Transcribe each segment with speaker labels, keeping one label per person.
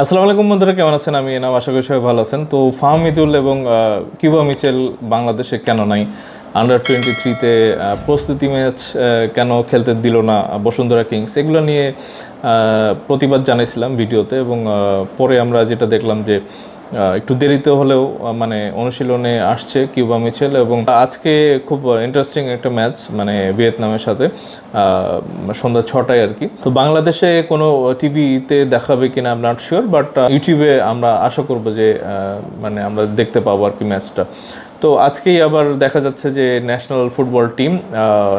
Speaker 1: আসসালামু আলাইকুম বন্ধুরা, কেমন আছেন? আমি এনাম, আশা করি সবাই ভালো আছেন। তো ফাহমিদুল এবং কিবা মিচেল বাংলাদেশে কেন নাই? আন্ডার টোয়েন্টি থ্রিতে প্রস্তুতি ম্যাচ কেন খেলতে দিল না বসুন্ধরা কিংস? এগুলো নিয়ে প্রতিবাদ জানাইছিলাম ভিডিওতে এবং পরে আমরা যেটা দেখলাম যে একটু দেরিতে হলেও মানে অনুশীলনে আসছে কিউবা মিচেল এবং আজকে খুব ইন্টারেস্টিং একটা ম্যাচ মানে ভিয়েতনামের সাথে সন্ধ্যা ছটায় আর কি। তো বাংলাদেশে কোনো টিভিতে দেখাবে কিনা আম নট শিওর বাট ইউটিউবে আমরা আশা করব যে মানে আমরা দেখতে পাবো আর কি ম্যাচটা তো আজকেই আবার দেখা যাচ্ছে যে ন্যাশনাল ফুটবল টিম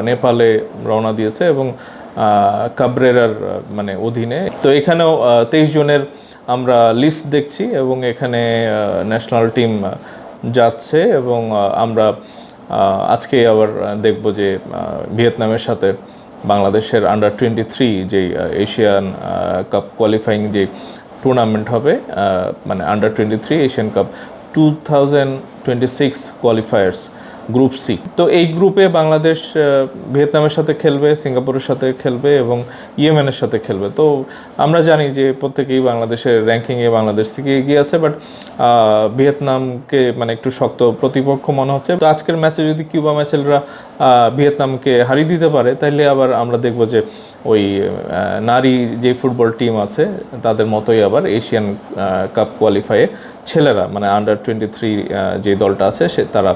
Speaker 1: নেপালে রওনা দিয়েছে এবং কাবরেরার মানে অধীনে। তো এখানেও তেইশ জনের আমরা লিস্ট দেখছি এবং এখানে ন্যাশনাল টিম যাচ্ছে এবং আমরা আজকে আবার দেখব যে ভিয়েতনামের সাথে বাংলাদেশের আন্ডার টোয়েন্টি থ্রি যেই এশিয়ান কাপ কোয়ালিফাইং যে টুর্নামেন্ট হবে মানে under twenty three Asian cup two thousand twenty six qualifiers group C. তো এই গ্রুপে বাংলাদেশ ভিয়েতনামের সাথে খেলবে, সিঙ্গাপুরের সাথে খেলবে এবং ইয়েমেনের সাথে খেলবে। তো আমরা জানি যে প্রত্যেকেই বাংলাদেশের র্যাঙ্কিংয়ে বাংলাদেশ থেকে এগিয়ে আছে, বাট ভিয়েতনামকে মানে একটু শক্ত প্রতিপক্ষ মনে হচ্ছে। তো আজকের ম্যাচে যদি কিউবা ম্যাচেলরা ভিয়েতনামকে হারিয়ে দিতে পারে তাহলে আবার আমরা দেখব যে ওই নারী যে ফুটবল টিম আছে, তাদের মতোই আবার এশিয়ান কাপ কোয়ালিফাইয়ে ছেলেরা মানে আন্ডার টোয়েন্টি থ্রি যে দলটা আছে, সে তারা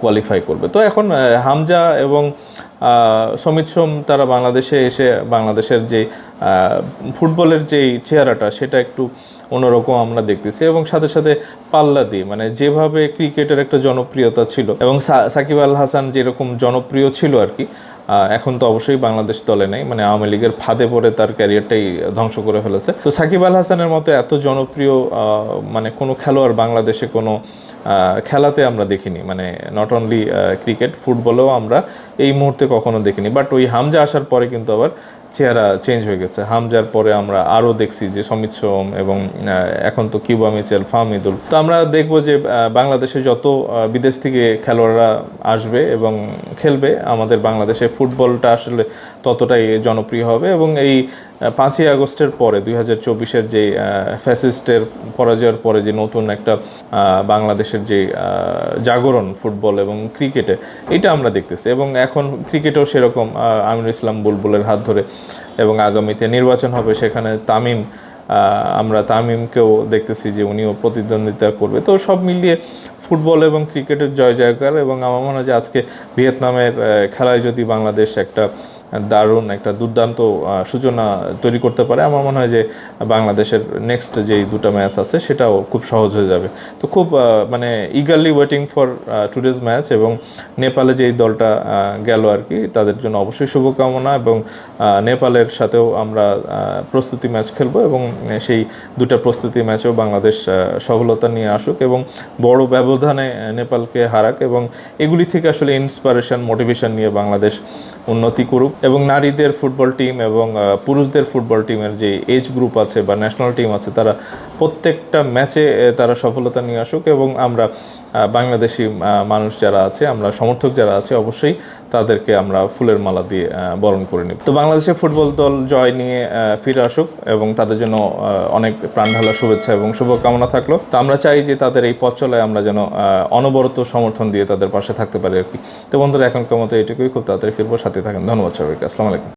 Speaker 1: কোয়ালিফাই করবে। তো এখন হামজা এবং সমিত সোম তারা বাংলাদেশে এসে বাংলাদেশের যে ফুটবলের যেই চেহারাটা, সেটা একটু অন্যরকম আমরা দেখতেছি এবং সাথে সাথে পাল্লা দিয়ে মানে যেভাবে ক্রিকেটের একটা জনপ্রিয়তা ছিল এবং সাকিব আল হাসান যেরকম জনপ্রিয় ছিল আর কি এখন তো অবশ্যই বাংলাদেশ দলে নেই মানে আওয়ামী লীগের ফাঁদে পড়ে তার ক্যারিয়ারটাই ধ্বংস করে ফেলেছে। তো সাকিব আল হাসানের মতো এত জনপ্রিয় মানে কোনো খেলোয়াড় বাংলাদেশে কোনো খেলাতে আমরা দেখিনি। মানে নট অনলি ক্রিকেট ফুটবলেও আমরা এই মুহূর্তে কখনো দেখিনি। বাট ওই হামজা আসার পরে কিন্তু আবার চেহারা চেঞ্জ হয়ে গেছে। হামজার পরে আমরা আরও দেখছি যে সমিত সোম এবং এখন তো কিউবা মিচেল ফাহমিদুল তো আমরা দেখব যে বাংলাদেশে যত বিদেশ থেকে খেলোয়াড়রা আসবে এবং খেলবে, আমাদের বাংলাদেশে ফুটবলটা আসলে ততটাই জনপ্রিয় হবে এবং এই পাঁচই আগস্টের পরে, দুই হাজার চব্বিশের যে ফ্যাসিস্টের পরাজয়ের পরে যে নতুন একটা বাংলাদেশের যে জাগরণ ফুটবল এবং ক্রিকেটে, এটা আমরা দেখতেছি। এবং এখন ক্রিকেটেও সেরকম আমিনুল ইসলাম বুলবুলের হাত ধরে এবং আগামীতে নির্বাচন হবে, সেখানে তামিম আমরা তামিমকেও দেখতেছি যে উনিও প্রতিদ্বন্দ্বিতা করবে। তো সব মিলিয়ে ফুটবল এবং ক্রিকেটের জয় জয়কার এবং আমার মনে হয় যে আজকে ভিয়েতনামের খেলায় যদি বাংলাদেশ একটা দারুণ একটা দুর্দান্ত সূচনা তৈরি করতে পারে। আমার মনে হয় যে বাংলাদেশের নেক্সট যেই দুটো ম্যাচ আছে সেটাও খুব সহজ হয়ে যাবে। তো খুব মানে eagerly waiting for today's match এবং নেপালে যেই দলটা গেল আর কি, তাদের জন্য অবশ্যই শুভকামনা এবং নেপালের সাথেও আমরা প্রস্তুতি ম্যাচ খেলব এবং সেই দুটো প্রস্তুতি ম্যাচেও বাংলাদেশ সফলতা নিয়ে আসুক এবং বড় ব্যবধানে নেপালকে হারাক এবং এগুলি থেকে আসলে ইন্সপিরেশন মোটিভেশন নিয়ে বাংলাদেশ উন্নতি করুক। এবং নারীদের ফুটবল টিম এবং পুরুষদের ফুটবল টিমের যে এজ গ্রুপ আছে বা ন্যাশনাল টিম আছে, তারা প্রত্যেকটা ম্যাচে তারা সফলতা নিয়ে আসুক এবং আমরা বাংলাদেশি মানুষ যারা আছে, আমরা সমর্থক যারা আছে, অবশ্যই তাদেরকে আমরা ফুলের মালা দিয়ে বরণ করে নিব। তো বাংলাদেশের ফুটবল দল জয় নিয়ে ফিরে আসুক এবং তাদের জন্য অনেক প্রাণঢালা শুভেচ্ছা এবং শুভকামনা থাকল। তো আমরা চাই যে তাদের এই পথ চলায় আমরা যেন অনবরত সমর্থন দিয়ে তাদের পাশে থাকতে পারি আর কি। তো বন্ধুরা, এখনকার মতো এটুকুই। খুব তাড়াতাড়ি ফিরবো। সাথে থাকেন। ধন্যবাদ সবাইকে। আসসালামু আলাইকুম।